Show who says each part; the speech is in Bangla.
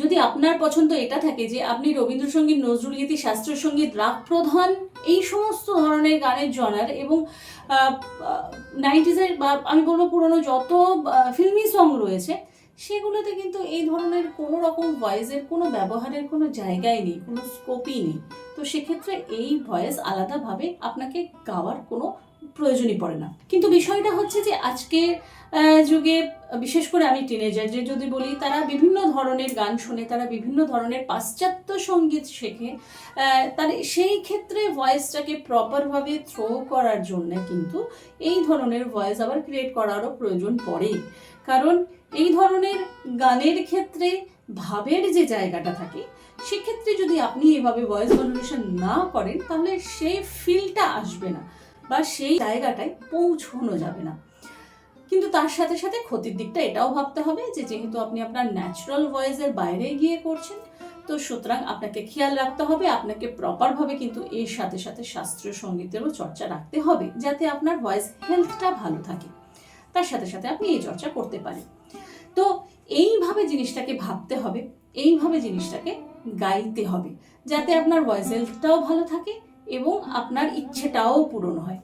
Speaker 1: যদি আপনার পছন্দ এটা থাকে যে আপনি রবীন্দ্রসঙ্গীত নজরুলগীতি শাস্ত্রীয় সংগীত রাগ প্রধান এই সমস্ত ধরনের গানের জনার এবং নাইনটিজের বা আমি বলব পুরনো যত ফিল্মি সং রয়েছে, সেগুলোতে কিন্তু এই ধরনের কোনো রকম ভয়েসের কোনো ব্যবহারের কোনো জায়গাই নেই, কোনো স্কোপই নেই। তো সেক্ষেত্রে এই ভয়েস আলাদাভাবে আপনাকে গাওয়ার কোনো প্রয়োজনই পড়ে না। কিন্তু বিষয়টা হচ্ছে যে আজকে যুগে, বিশেষ করে আমি টিনেজার যে যদি বলি, তারা বিভিন্ন ধরনের গান শুনে, তারা বিভিন্ন ধরনের পাশ্চাত্য সংগীত শেখে তার সেই ক্ষেত্রে ভয়েসটাকে প্রপারভাবে থ্রো করার জন্য কিন্তু এই ধরনের ভয়েস আবার ক্রিয়েট করারও প্রয়োজন পড়ে কারণ এই ধরনের গানের ক্ষেত্রে ভাবের যে জায়গাটা থাকে, সেক্ষেত্রে যদি আপনি এভাবে ভয়েস মডুলেশন না করেন, তাহলে সেই ফিলটা আসবে না। বা সেই জায়গাটায় পৌঁছানো যাবে না। কিন্তু তার সাথে সাথে ক্ষতির দিকটা এটাও ভাবতে হবে যে যেহেতু আপনি আপনার ন্যাচারাল ভয়েসের বাইরে গিয়ে করছেন, তো সুতরাং আপনাকে খেয়াল রাখতে হবে, আপনাকে প্রপারভাবে কিন্তু এর সাথে সাথে শাস্ত্রীয় সঙ্গীতেরও চর্চা রাখতে হবে যাতে আপনার ভয়েস হেলথটা ভালো থাকে। তার সাথে সাথে আপনি এই চর্চা করতে পারেন। তো এইভাবে জিনিসটাকে ভাবতে হবে, এইভাবে জিনিসটাকে গাইতে হবে যাতে আপনার ভয়েস হেলথটাও ভালো থাকে এবং আপনার ইচ্ছেটাও পূরণ হয়।